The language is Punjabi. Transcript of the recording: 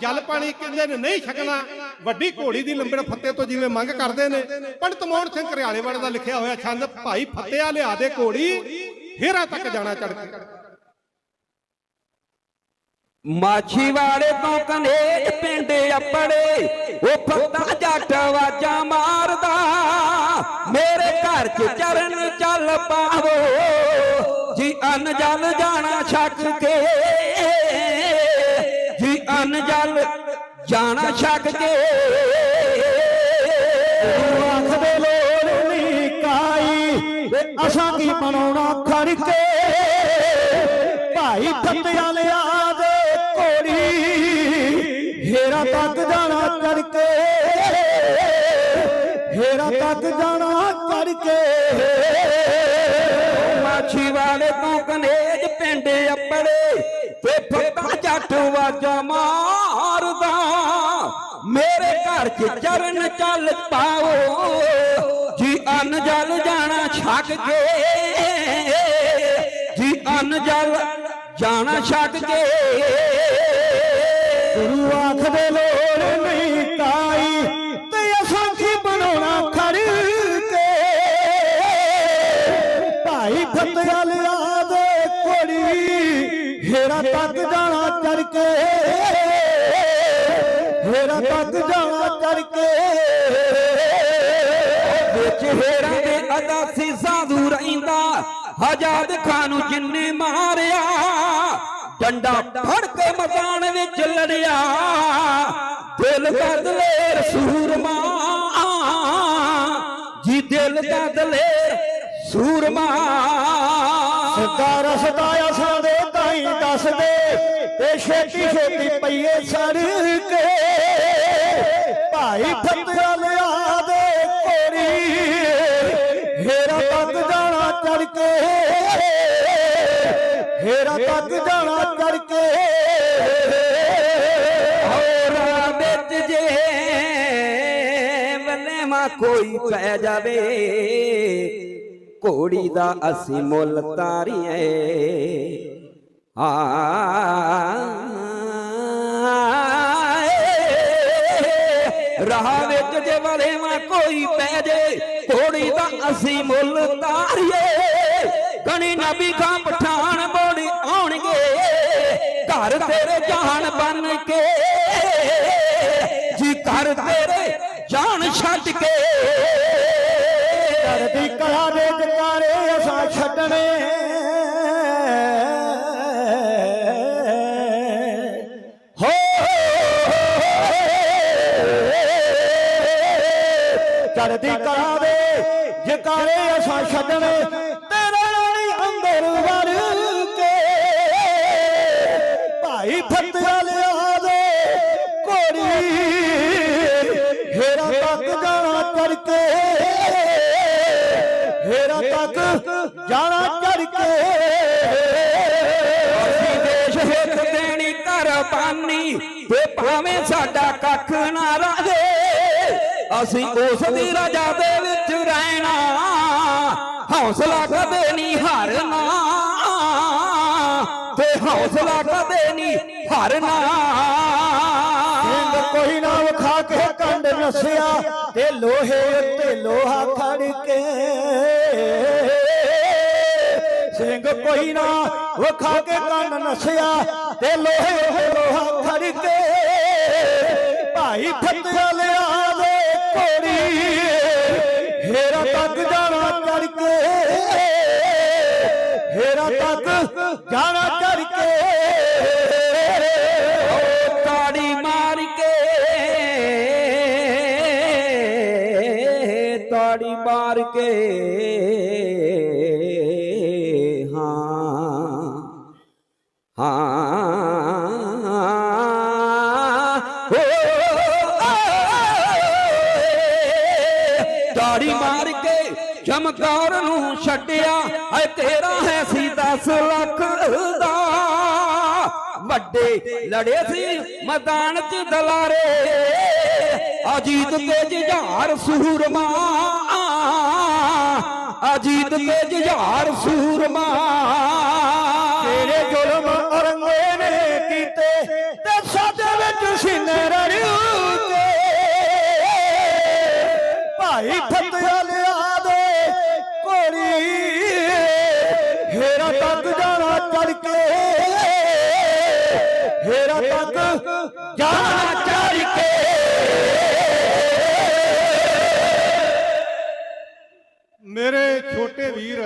ਜਲ ਪਾਣੀ ਕਹਿੰਦੇ ਨੇ, ਨਹੀਂ ਛਕਣਾ। ਵੱਡੀ ਘੋੜੀ ਦੀ ਲੰਬੜ ਫੱਤੇ ਤੋਂ ਜਿਵੇਂ ਮੰਗ ਕਰਦੇ ਨੇ। ਪੰਡਤ ਮੋਹਨ ਸਿੰਘ ਘਰਿਆਲੇਵਾੜੇ ਦਾ ਲਿਖਿਆ ਹੋਇਆ ਛੰਦ, ਭਾਈ ਫੱਤਿਆ ਲਿਆ ਦੇ ਘੋੜੀ, ਹੀਰਾ ਤੱਕ ਜਾਣਾ ਚੜ ਕੇ। ਮਾਛੀਵਾੜੇ ਤੋਂ ਕਨੇਜ ਪਿੰਡ ਅੱਪੜੇ, ਉਹ ਫੱਤਾ ਜੱਟ ਵਾਜਾਂ ਮਾਰਦਾ। ਮੇਰੇ ਘਰ 'ਚ ਚਰਨ ਚੱਲ ਪਾਵੋ, ਜੀ ਅਨ ਜਲ ਜਾਣਾ ਛੱਕ ਕੇ। ਅਨ ਜਲ ਜਾਣਾ ਛੱਕ ਕੇ। ਆਖਦੇ ਲੋੜ ਨਹੀਂ ਕਾਈ। ਅਸਾਂ ਕੀ ਬਣਾਉਣਾ ਖੜ ਕੇ ਭਾਈ ਫੱਤਿਆਂ ਲਿਆ ਦੇ ਘੋੜੀ। ਹੇਰਾ ਤੱਕ ਜਾਣਾ ਕਰਕੇ ਹੇਰਾ ਤੱਕ ਜਾਣਾ ਕਰਕੇ ਮਾਛੀਵਾੜੇ ਤੋਂ ਕਨੇਜ ਪਿੰਡ ਅੱਪੜੇ। ਤੇ ਤੂੰ ਜੱਟ ਵਾਜਾ ਮਾਰਦਾ, ਮੇਰੇ ਘਰ 'ਚ ਚਰਨ ਚੱਲ ਪਾਓ। ਜੀ ਅਨ ਜਲ ਜਾਣਾ ਛੱਕ ਕੇ, ਜੀ ਅਨ ਜਲ ਜਾਣਾ ਛੱਕ ਕੇ। ਗੁਰੂ ਆਖਦੇ ਲੋੜ ਨਹੀਂ ਕਾਈ ਤੇ ਅਸਾਂ ਕੀ ਬਣਾਉਣਾ ਖੜ ਕੇ? ਭਾਈ ਫਤਿਆ ਲਿਆ ਦੇ ਕੋੜੀ ਹੇਰਾ ਤੱਕ ਜਾਣਾ ਚੜ ਕੇ ਹੇਰਾ ਤੱਕ ਜਾਣਾ। ਚੜ ਕੇ ਵਿੱਚ ਹੇਰਾਂ ਦੇ ਅਦਾਸੀ ਸਾਧੂ ਰਹਿੰਦਾ ਹਜਾਦ ਖਾਨ ਨੂੰ ਜਿੰਨੇ ਮਾਰਿਆ। ਡੰਡਾ ਫੜ ਕੇ ਮੈਦਾਨ ਵਿੱਚ ਲੜਿਆ। ਦਿਲ ਦਾ ਦਲੇਰ ਸੂਰਮਾ। ਜੀ ਦਿਲ ਦਾ ਦਲੇਰ ਸੂਰਮਾ। ਸਦਾ ਰਸਦਾ ਅਸਾਂ ਦੇ ਦੱਸਦੇ ਤੇ ਛੇਤੀ ਛੇਤੀ ਪਈਏ ਸੜ ਕੇ। ਭਾਈ ਫਤਿਆ ਲਿਆ ਦੇ ਕੋੜੀ ਹੇਰਾ ਤੱਕ ਜਾਣਾ ਚੜ ਕੇ। ਹੇਰਾ ਤੱਕ ਜਾਣਾ ਚੜ ਕੇ। ਹੋਰ ਵਿੱਚ ਜੇ ਵੱਲੇ ਮਾ ਕੋਈ ਪੈ ਜਾਵੇ ਘੋੜੀ ਦਾ ਅਸੀਂ ਮੁੱਲ ਤਾਰੀਏ। ਰਾਹ ਵਿੱਚ ਜੇ ਵਲੇ ਮਾ ਕੋਈ ਪੈ ਜੇ ਘੋੜੀ ਤਾਂ ਅਸੀਂ ਮੁੱਲ ਤਾਰੀਏ। ਗਣੀ ਨਬੀ ਖਾਂ ਪਠਾਨ ਬੋੜੀ ਆਉਣਗੇ, ਘਰ ਤੇਰੇ ਜਾਨ ਬਣ ਕੇ। ਜੀ ਘਰ ਤੇਰੇ ਜਾਨ ਛੱਡ ਕੇ। ਕਰਦੀ ਕਲਾ ਦੇ ਜਕਾਰੇ ਅਸਾਂ ਛੱਡਣੇ। ਕਰਦੀ ਕਲਾ ਦੇ ਜਕਾਰੇ ਅਸਾਂ ਛੱਡਣੇ, ਤੇਰੇ ਨਾਲ ਅੰਦਰ ਵੜ ਕੇ। ਭਾਈ ਫਤਿਆ ਲਿਆ ਦੇ ਕੋੜੀ ਹੇਰਾ ਤੱਕ ਜਾਣਾ ਕਰਕੇ। ਹੇਰਾ ਤੱਕ ਜਾਣਾ ਕਰਕੇ। ਅਸੀਂ ਦੇਸ਼ ਹਿੱਤ ਦੇਣੀ ਕੁਰਬਾਨੀ ਤੇ ਭਾਵੇਂ ਸਾਡਾ ਕੱਖ ਨਾ ਰਹੇ ਅਸੀਂ ਉਸ ਦੀ ਰਜਾ ਦੇ ਵਿੱਚ ਰਹਿਣਾ। ਹੌਸਲਾ ਕਦੇ ਨਹੀਂ ਹਾਰਨਾ। ਤੇ ਹੌਸਲਾ ਕਦੇ ਨਹੀਂ ਹਾਰਨਾ। ਸਿੰਘ ਕੋਈ ਨਾ ਵਿਖਾ ਕੇ ਕੰਡ ਨਸਿਆ, ਤੇ ਲੋਹੇ ਉੱਤੇ ਲੋਹਾ ਖੜ ਕੇ। ਸਿੰਘ ਕੋਈ ਨਾ ਵਿਖਾ ਕੇ ਕੰਡ ਨਸਿਆ, ਤੇ ਲੋਹੇ ਉੱਤੇ ਲੋਹਾ ਖੜ ਕੇ। ਭਾਈ ਫਤਿਆ ਲਿਆ ਜਾਣਾ ਚੜ ਕੇ ਹੇਰਾ ਤੱਕ ਜਾਣਾ ਚੜ ਤਾੜੀ ਮਾਰ ਕੇ। ਤਾੜੀ ਮਾਰ ਕੇ। ਹਾਂ। ਹਾਂ। ਤਾੜੀ ਮਾਰ ਕੇ। ਚਮਕਾਰ ਨੂੰ ਛੱਡਿਆ। ਹੈ ਤੇਰਾ ਹੈ ਸੀ 10 ਲੱਖ ਦਾ। ਵੱਡੇ ਲੜੇ ਸੀ ਮੈਦਾਨ 'ਚ ਦਲਾਰੇ। ਅਜੀਤ ਤੇ ਜਹਾਰ ਸੂਰਮਾ। ਅਜੀਤ ਤੇ ਜਹਾਰ ਸੂਰਮਾ। ਤੇਰੇ ਜ਼ੁਲਮ ਔਰੰਗੇ ਨੇ ਕੀਤੇ ਤੇ ਸਾਡੇ ਵਿੱਚ ਸੀਨੇ ਤੇ ਭਾਈ ਫਤਿਹ ਵਾਲੇ ਮੇਰੀ ਹੇਰਾ ਤੱਕ ਜਾਣਾ ਚੜ ਕੇ। ਹੇਰਾ ਤੱਕ ਜਾਣਾ ਚੜ ਕੇ। ਮੇਰੇ ਛੋਟੇ ਵੀਰ